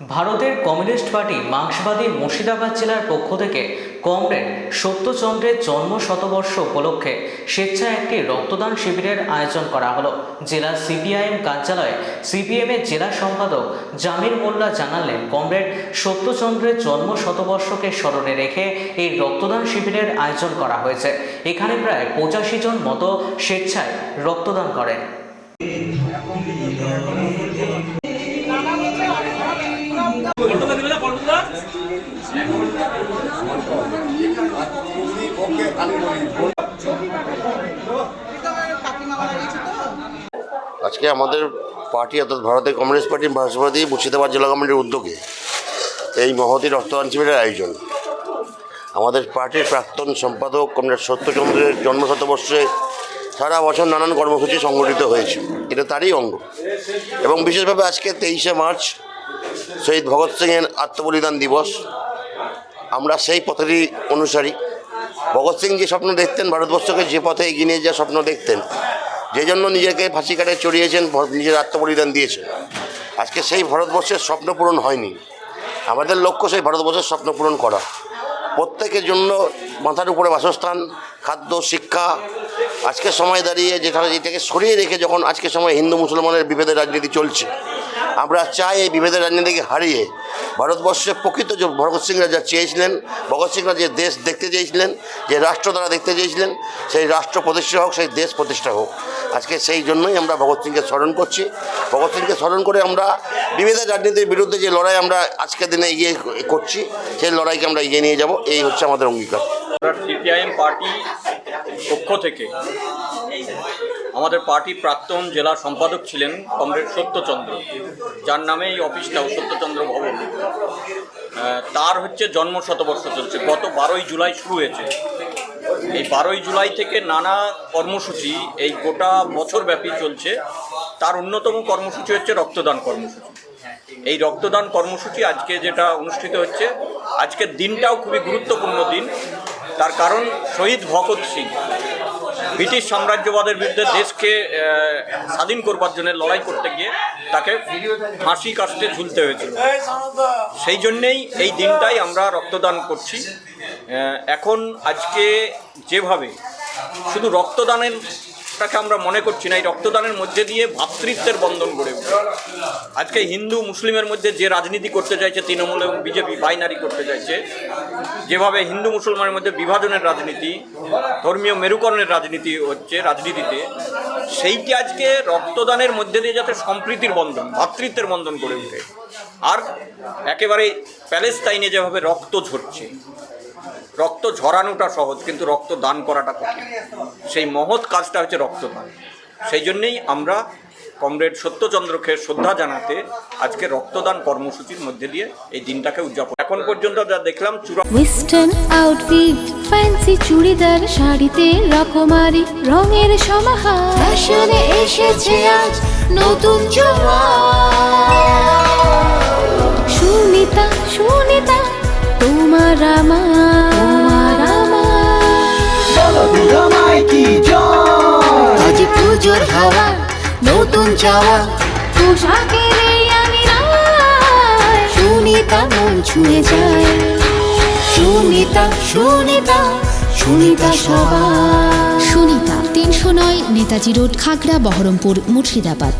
ভারতের communist party মার্ক্সবাদী Murshidabad জেলার পক্ষ থেকে কমরেড সত্যচন্দ্রের জন্ম শতবর্ষ উপলক্ষে স্বেচ্ছায় একটি রক্তদান শিবিরের আয়োজন করা হলো। জেলা সিপিআইএম কার্যালয়ে সিপিএমের জেলা সম্পাদক জামির মোল্লা জানালেন, কমরেড সত্যচন্দ্রের জন্ম শতবর্ষকে স্মরণে রেখে এই রক্তদান শিবিরের আয়োজন করা হয়েছে। এখানে প্রায় পঁচাশি জন মতো স্বেচ্ছায় রক্তদান করেন। আজকে আমাদের পার্টি অর্থাৎ ভারতের কমিউনিস্ট পার্টি মার্ক্সবাদী মুর্শিদাবাদ জেলা কমিটির উদ্যোগে এই মহতী রক্তদান শিবিরের আয়োজন। আমাদের পার্টির প্রাক্তন সম্পাদক কমরেড সত্যচন্দ্রের জন্মশতবর্ষে সারা বছর নানান কর্মসূচি সংগঠিত হয়েছে। এটা তারই অঙ্গ। এবং বিশেষভাবে আজকে তেইশে মার্চ শহীদ ভগৎ সিংয়ের আত্মবলিদান দিবস। আমরা সেই পথেরই অনুসারী। ভগৎ সিং যে স্বপ্ন দেখতেন, ভারতবর্ষকে যে পথে এগিয়ে নিয়ে যাওয়ার স্বপ্ন দেখতেন, যে জন্য নিজেকে ফাঁসি কাটে চড়িয়েছেন নিজের আত্মবলিদান দিয়েছেন। আজকে সেই ভারতবর্ষের স্বপ্ন পূরণ হয়নি। আমাদের লক্ষ্য সেই ভারতবর্ষের স্বপ্ন পূরণ করা। প্রত্যেকের জন্য মাথার উপরে বাসস্থান, খাদ্য, শিক্ষা। আজকের সময় দাঁড়িয়ে যেটা এটাকে সরিয়ে রেখে যখন আজকের সময় হিন্দু মুসলমানের বিভেদের রাজনীতি চলছে আমরা চাই এই বিভেদের রাজনীতিকে হারিয়ে ভারতবর্ষে প্রকৃত যে ভগৎ সিংরা যা চেয়েছিলেন, ভগৎ সিংরা যে দেশ দেখতে চেয়েছিলেন, যে রাষ্ট্র তারা দেখতে চেয়েছিলেন, সেই রাষ্ট্র প্রতিষ্ঠা হোক, সেই দেশ প্রতিষ্ঠা হোক। আজকে সেই জন্যই আমরা ভগৎ সিংকে স্মরণ করছি। ভগৎ সিংকে স্মরণ করে আমরা বিভেদের রাজনীতির বিরুদ্ধে যে লড়াই আমরা আজকের দিনে এগিয়ে করছি, সেই লড়াইকে আমরা এগিয়ে নিয়ে যাব। এই হচ্ছে আমাদের অঙ্গীকার। সিপিআইএম পার্টি পক্ষ থেকে আমাদের পার্টির প্রাক্তন জেলা সম্পাদক ছিলেন কমরেড সত্যচন্দ্র, যার নামে এই অফিসটাও সত্যচন্দ্র ভবন। তার হচ্ছে জন্ম শতবর্ষ চলছে। গত বারোই জুলাই শুরু হয়েছে। এই বারোই জুলাই থেকে নানা কর্মসূচি এই গোটা বছরব্যাপী চলছে। তার অন্যতম কর্মসূচি হচ্ছে রক্তদান কর্মসূচি। এই রক্তদান কর্মসূচি আজকে যেটা অনুষ্ঠিত হচ্ছে, আজকের দিনটাও খুবই গুরুত্বপূর্ণ দিন। তার কারণ শহীদ ভগৎ সিং। ব্রিটিশ সাম্রাজ্যবাদের বিরুদ্ধে দেশকে স্বাধীন করবার জন্য লড়াই করতে গিয়ে তাকে ফাঁসি কাস্টে ঝুলতে হয়েছিল। সেই জন্যেই এই দিনটাই আমরা রক্তদান করছি। এখন আজকে যেভাবে শুধু রক্তদানের টাকে আমরা মনে করছি না, এই রক্তদানের মধ্যে দিয়ে ভ্রাতৃত্বের বন্ধন গড়ে উঠবে। আজকে হিন্দু মুসলিমের মধ্যে যে রাজনীতি করতে চাইছে তৃণমূল এবং বিজেপি বাইনারি করতে চাইছে, যেভাবে হিন্দু মুসলমানের মধ্যে বিভাজনের রাজনীতি, ধর্মীয় মেরুকরণের রাজনীতি হচ্ছে, রাজনীতিতে, সেইটি আজকে রক্তদানের মধ্যে দিয়ে যাতে সম্প্রীতির বন্ধন ভ্রাতৃত্বের বন্ধন গড়ে ওঠে আর একেবারে প্যালেস্তাইনে যেভাবে রক্ত ঝরছে রক্ত ঝরানোটা সহজ, কিন্তু রক্ত দান করাটা কঠিন। সেই মহৎ কাজটা হচ্ছে রক্তদান। সেই জন্যেই আমরা কমরেড সত্যচন্দ্রকে শ্রদ্ধা জানাতে আজকে রক্তদান কর্মসূচির মধ্যে দিয়ে এই দিনটাকে উদযাপন এখন পর্যন্ত যা দেখলাম আউটফিট চুড়িদার শাড়িতে রকমারি রঙের সমাহার। এসেছে আজ নতুন সুনিতা সুনিতা, তোমার আমার পুজোর হাওয়া নতুন চাওয়া। পোশাকের এই আমি সুনিতা মন ছুঁয়ে যায়। সুনিতা সুনিতা সুনিতা সবার। সুনিতা তিনশো নয় নেতাজি রোড খাগড়া বহরমপুর মুর্শিদাবাদ।